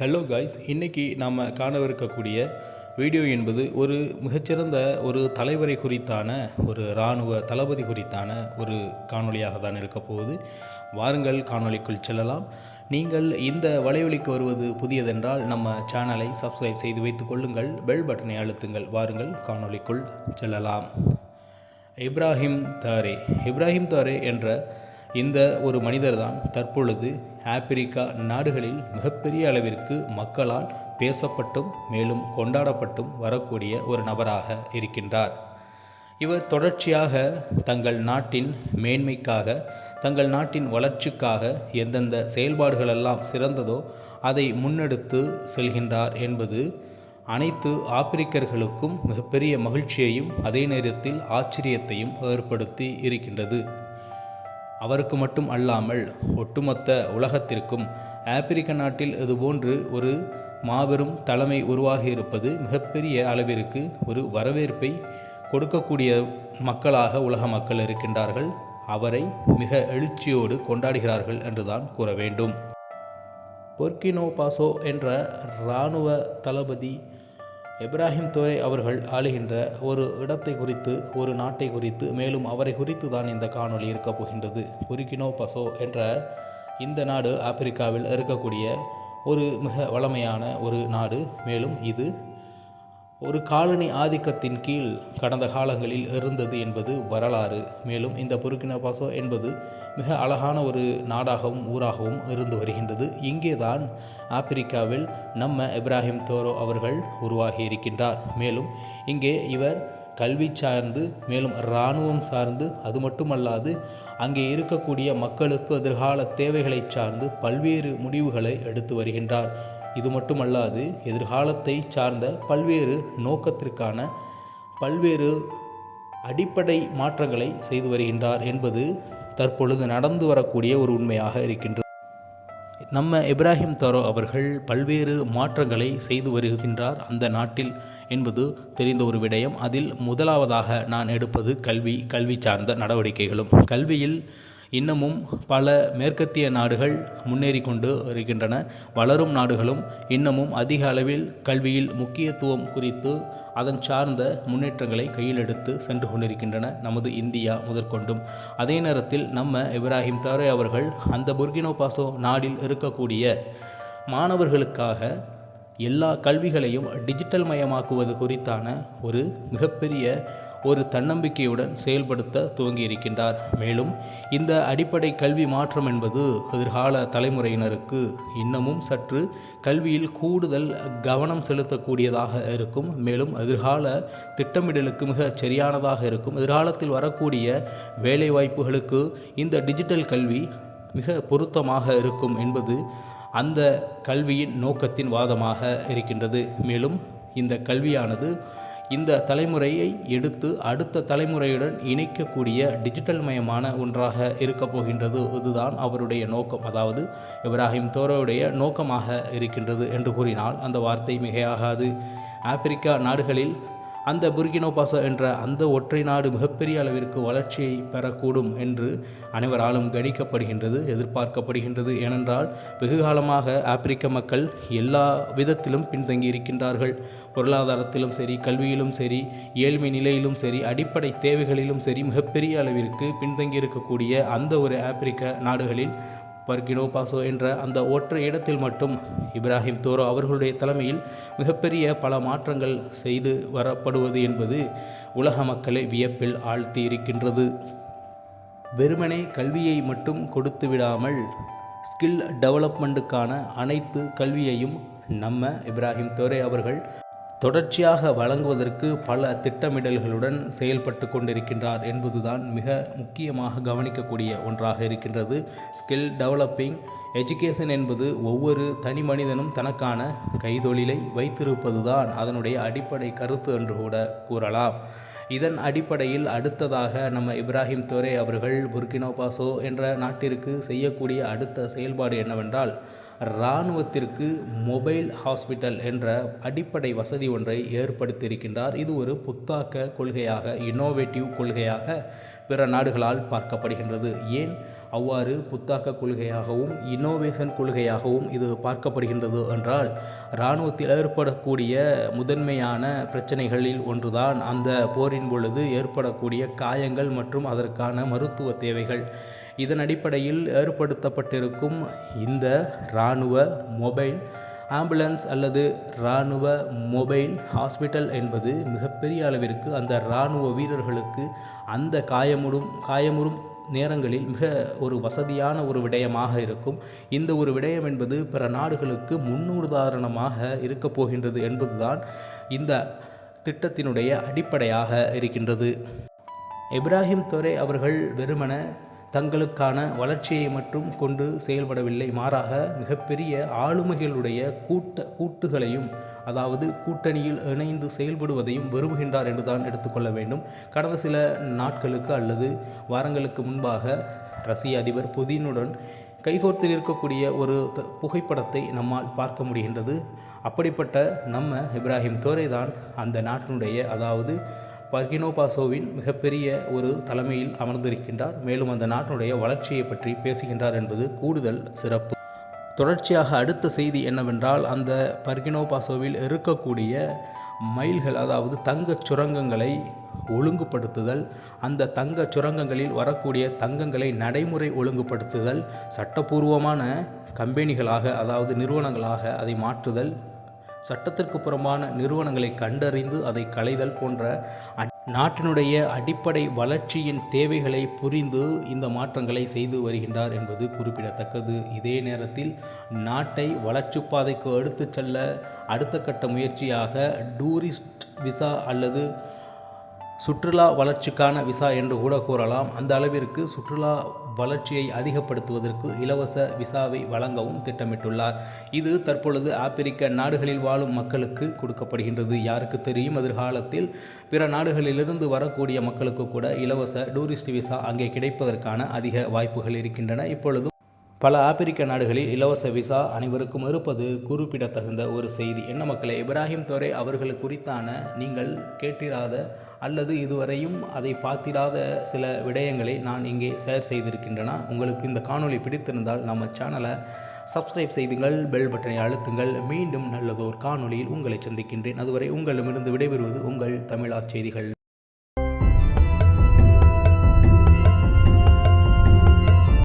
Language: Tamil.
ஹலோ காய்ஸ் இன்றைக்கி நாம் காணவிருக்கக்கூடிய வீடியோ என்பது ஒரு மிகச்சிறந்த ஒரு தலைவரை குறித்தான ஒரு இராணுவ தளபதி குறித்தான ஒரு காணொளியாக தான் இருக்க போகுது. வாருங்கள் காணொளிக்குள் செல்லலாம். நீங்கள் இந்த வலைவலிக்கு வருவது புதியதென்றால் நம்ம சேனலை சப்ஸ்கிரைப் செய்து வைத்துக் கொள்ளுங்கள். பெல் பட்டனை அழுத்துங்கள். வாருங்கள் காணொளிக்குள் செல்லலாம். இப்ராஹிம் தாரே. இப்ராஹிம் தாரே என்ற இந்த ஒரு மனிதர் தான் தற்பொழுது ஆப்பிரிக்கா நாடுகளில் மிகப்பெரிய அளவிற்கு மக்களால் பேசப்பட்டும் மேலும் கொண்டாடப்பட்டும் வரக்கூடிய ஒரு நபராக இருக்கின்றார். இவர் தொடர்ச்சியாக தங்கள் நாட்டின் மேன்மைக்காக தங்கள் நாட்டின் வளர்ச்சிக்காக எந்தெந்த செயல்பாடுகளெல்லாம் சிறந்ததோ அதை முன்னெடுத்து செல்கின்றார் என்பது அனைத்து ஆப்பிரிக்கர்களுக்கும் மிகப்பெரிய மகிழ்ச்சியையும் அதே நேரத்தில் ஆச்சரியத்தையும் ஏற்படுத்தி இருக்கின்றது. அவருக்கு மட்டும் அல்லாமல் ஒட்டுமொத்த உலகத்திற்கும் ஆப்பிரிக்க நாட்டில் இதுபோன்று ஒரு மாபெரும் தலைமை உருவாகியிருப்பது மிகப்பெரிய அளவிற்கு ஒரு வரவேற்பை கொடுக்கக்கூடிய மக்களாக உலக மக்கள் இருக்கின்றார்கள். அவரை மிக எழுச்சியோடு கொண்டாடுகிறார்கள் என்றுதான் கூற வேண்டும். பொர்கினோ பாசோ என்ற இராணுவ தளபதி எப்ராஹிம் துறை அவர்கள் ஆளுகின்ற ஒரு இடத்தை குறித்து ஒரு நாட்டை குறித்து மேலும் அவரை குறித்து தான் இந்த காணொளி இருக்கப் போகின்றது. புரிகினோ பசோ என்ற இந்த நாடு ஆப்பிரிக்காவில் இருக்கக்கூடிய ஒரு மிக வளமையான ஒரு நாடு. மேலும் இது ஒரு காலனி ஆதிக்கத்தின் கீழ் கடந்த காலங்களில் இருந்தது என்பது வரலாறு. மேலும் இந்த புருக்கினபாசோ என்பது மிக அழகான ஒரு நாடாகவும் ஊராகவும் இருந்து வருகின்றது. இங்கே தான் ஆப்பிரிக்காவில் நம்ம இப்ராஹிம் தோரோ அவர்கள் உருவாகி இருக்கின்றார். மேலும் இங்கே இவர் கல்வி சார்ந்து மேலும் இராணுவம் சார்ந்து அது மட்டுமல்லாது அங்கே இருக்கக்கூடிய மக்களுக்கு எதிர்கால தேவைகளை சார்ந்து பல்வேறு முடிவுகளை எடுத்து வருகின்றார். இது மட்டுமல்லாது எதிர்காலத்தை சார்ந்த பல்வேறு நோக்கத்திற்கான பல்வேறு அடிப்படை மாற்றங்களை செய்து வருகின்றார் என்பது தற்பொழுது நடந்து வரக்கூடிய ஒரு உண்மையாக இருக்கின்றது. நம்ம இப்ராஹிம் தரோ அவர்கள் பல்வேறு மாற்றங்களை செய்து வருகின்றார் அந்த நாட்டில் என்பது தெரிந்த ஒரு விடயம். அதில் முதலாவதாக நான் எடுப்பது கல்வி கல்வி சார்ந்த நடவடிக்கைகளும். கல்வியில் இன்னமும் பல மேற்கத்திய நாடுகள் முன்னேறி கொண்டு வருகின்றன வளரும் நாடுகளும் இன்னமும் அதிக அளவில் கல்வியில் முக்கியத்துவம் குறித்து அதன் சார்ந்த முன்னேற்றங்களை கையில் எடுத்து சென்று கொண்டிருக்கின்றன நமது இந்தியா முதற்கொண்டும். அதே நேரத்தில் நம்ம இப்ராஹிம் தாரே அவர்கள் அந்த புர்கினோ பாசோ நாடில் இருக்கக்கூடிய மாணவர்களுக்காக எல்லா கல்விகளையும் டிஜிட்டல் மயமாக்குவது குறித்தான ஒரு மிகப்பெரிய ஒரு தன்னம்பிக்கையுடன் செயல்படுத்த துவங்கி இருக்கின்றார் மேலும் இந்த அடிப்படை கல்வி மாற்றம் என்பது எதிர்கால தலைமுறையினருக்கு இன்னமும் சற்று கல்வியில் கூடுதல் கவனம் செலுத்தக்கூடியதாக இருக்கும். மேலும் எதிர்கால திட்டமிடலுக்கு மிக சரியானதாக இருக்கும். எதிர்காலத்தில் வரக்கூடிய வேலைவாய்ப்புகளுக்கு இந்த டிஜிட்டல் கல்வி மிக பொருத்தமாக இருக்கும் என்பது அந்த கல்வியின் நோக்கத்தின் வாதமாக இருக்கின்றது. மேலும் இந்த கல்வியானது இந்த தலைமுறையை எடுத்து அடுத்த தலைமுறையுடன் இணைக்கக்கூடிய டிஜிட்டல் மயமான ஒன்றாக இருக்கப் போகின்றது. இதுதான் அவருடைய நோக்கம். அதாவது இப்ராஹிம் தோரோவுடைய நோக்கமாக இருக்கின்றது என்று கூறினால் அந்த வார்த்தை மிகையாகாது. ஆப்பிரிக்கா நாடுகளில் அந்த புர்கினோ பாசோ என்ற அந்த ஒற்றை நாடு மிகப்பெரிய அளவிற்கு வளர்ச்சியை பெறக்கூடும் என்று அனைவராலும் கணிக்கப்படுகின்றது எதிர்பார்க்கப்படுகின்றது. ஏனென்றால் வெகு காலமாக ஆப்பிரிக்க மக்கள் எல்லா விதத்திலும் பின்தங்கி இருக்கின்றார்கள் பொருளாதாரத்திலும் சரி கல்வியிலும் சரி ஏழ்மை நிலையிலும் சரி அடிப்படை தேவைகளிலும் சரி மிகப்பெரிய அளவிற்கு பின்தங்கி இருக்கக்கூடிய அந்த ஒரு ஆப்பிரிக்க நாடுகளில் பர்கினோ பாசோ என்ற அந்த ஒற்றை இடத்தில் மட்டும் இப்ராஹிம் தோரோ அவர்களுடைய தலைமையில் மிகப்பெரிய பல மாற்றங்கள் செய்து வரப்படுவது என்பது உலக மக்களை வியப்பில் ஆழ்த்தி இருக்கின்றது. வெறுமனே கல்வியை மட்டும் கொடுத்து விடாமல் ஸ்கில் டெவலப்மெண்ட்டுக்கான அனைத்து கல்வியையும் நம்ம இப்ராஹிம் தோரே அவர்கள் தொடர்ச்சியாக வழங்குவதற்கு பல திட்டமிடல்களுடன் செயல்பட்டு கொண்டிருக்கின்றார் என்பதுதான் மிக முக்கியமாக கவனிக்கக்கூடிய ஒன்றாக இருக்கின்றது. ஸ்கில் டெவலப்பிங் எஜுகேஷன் என்பது ஒவ்வொரு தனி மனிதனும் தனக்கான கைதொழிலை வைத்திருப்பதுதான் அதனுடைய அடிப்படை கருத்து என்று கூட கூறலாம். இதன் அடிப்படையில் அடுத்ததாக நம்ம இப்ராஹிம் தோரே அவர்கள் புர்கினோ பாசோ என்ற நாட்டிற்கு செய்யக்கூடிய அடுத்த செயல்பாடு என்னவென்றால் இராணுவத்திற்கு மொபைல் ஹாஸ்பிட்டல் என்ற அடிப்படை வசதி ஒன்றை ஏற்படுத்தியிருக்கின்றார். இது ஒரு புத்தாக்க கொள்கையாக இன்னோவேட்டிவ் கொள்கையாக பிற நாடுகளால் பார்க்கப்படுகின்றது. ஏன்? அவ்வாறு புத்தாக்க கொள்கையாகவும் இன்னோவேஷன் கொள்கையாகவும் இது பார்க்கப்படுகின்றது என்றால் இராணுவத்தில் ஏற்படக்கூடிய முதன்மையான பிரச்சனைகளில் ஒன்றுதான் அந்த போரின் பொழுது ஏற்படக்கூடிய காயங்கள் மற்றும் அதற்கான மருத்துவ தேவைகள். இதன் அடிப்படையில் ஏற்படுத்தப்பட்டிருக்கும் இந்த இராணுவ மொபைல் ஆம்புலன்ஸ் அல்லது இராணுவ மொபைல் ஹாஸ்பிட்டல் என்பது மிகப்பெரிய அளவிற்கு அந்த இராணுவ வீரர்களுக்கு அந்த காயமுடும் காயமுறும் நேரங்களில் மிக ஒரு வசதியான ஒரு விடயமாக இருக்கும். இந்த ஒரு விடயம் என்பது பிற நாடுகளுக்கு முன்னுதாரணமாக இருக்கப் போகின்றது என்பதுதான் இந்த திட்டத்தினுடைய அடிப்படையாக இருக்கின்றது. இப்ராஹிம் தொரே அவர்கள் வெறுமன தங்களுக்கான வளர்ச்சியை மட்டும் கொண்டு செயல்படவில்லை. மாறாக மிகப்பெரிய ஆளுமைகளுடைய கூட்ட கூட்டுகளையும் அதாவது கூட்டணியில் இணைந்து செயல்படுவதையும் விரும்புகின்றார் என்று தான் எடுத்துக்கொள்ள வேண்டும். கடந்த சில நாட்களுக்கு அல்லது வாரங்களுக்கு முன்பாக ரஷ்ய அதிபர் புதினுடன் கைகோர்த்து நிற்கக்கூடிய ஒரு த- புகைப்படத்தை நம்மால் பார்க்க முடிகின்றது. அப்படிப்பட்ட நம்ம இப்ராஹிம் தோரை தான் அந்த நாட்டினுடைய அதாவது பர்கினோ பாசோவின் மிகப்பெரிய ஒரு தலைமையில் அமர்ந்திருக்கின்றார். மேலும் அந்த நாட்டினுடைய வளர்ச்சியை பற்றி பேசுகின்றார் என்பது கூடுதல் சிறப்பு. தொடர்ச்சியாக அடுத்த செய்தி என்னவென்றால் அந்த பர்கினோ பாசோவில் இருக்கக்கூடிய மைல்கள் அதாவது தங்கச் சுரங்கங்களை ஒழுங்குபடுத்துதல் அந்த தங்கச் சுரங்கங்களில் வரக்கூடிய தங்கங்களை நடைமுறை ஒழுங்குபடுத்துதல் சட்டபூர்வமான கம்பெனிகளாக அதாவது நிறுவனங்களாக அதை மாற்றுதல் சட்டத்திற்கு புறம்பான நிறுவனங்களை கண்டறிந்து அதை களைதல் போன்ற நாட்டினுடைய அடிப்படை வளர்ச்சியின் தேவைகளை புரிந்து இந்த மாற்றங்களை செய்து வருகின்றார் என்பது குறிப்பிடத்தக்கது. இதே நேரத்தில் நாட்டை வளர்ச்சிப் பாதைக்கு எடுத்துச் செல்ல அடுத்த கட்ட முயற்சியாக டூரிஸ்ட் விசா அல்லது சுற்றுலா வளர்ச்சிக்கான விசா என்று கூட கூறலாம். அந்த அளவிற்கு சுற்றுலா வளர்ச்சியை அதிகப்படுத்துவதற்கு இலவச விசாவை வழங்கவும் திட்டமிட்டுள்ளார். இது தற்பொழுது ஆப்பிரிக்க நாடுகளில் வாழும் மக்களுக்கு கொடுக்கப்படுகின்றது. யாருக்கு தெரியும்? எதிர்காலத்தில் பிற நாடுகளிலிருந்து வரக்கூடிய மக்களுக்கு கூட இலவச டூரிஸ்ட் விசா அங்கே கிடைப்பதற்கான அதிக வாய்ப்புகள் இருக்கின்றன. இப்பொழுது பல ஆப்பிரிக்க நாடுகளில் இலவச விசா அனைவருக்கும் இருப்பது குறிப்பிடத்தகுந்த ஒரு செய்தி. என்ன மக்களே இப்ராஹிம் துறை அவர்கள் குறித்தான நீங்கள் கேட்டிராத அல்லது இதுவரையும் அதை பார்த்திராத சில விடயங்களை நான் இங்கே ஷேர் செய்திருக்கின்றன. உங்களுக்கு இந்த காணொளி பிடித்திருந்தால் நம்ம சேனலை சப்ஸ்கிரைப் செய்துங்கள் பெல் பட்டனை அழுத்துங்கள். மீண்டும் நல்லதோர் காணொளியில் உங்களை சந்திக்கின்றேன். அதுவரை உங்களிடமிருந்து விடைபெறுவது உங்கள் தமிழா செய்திகள்.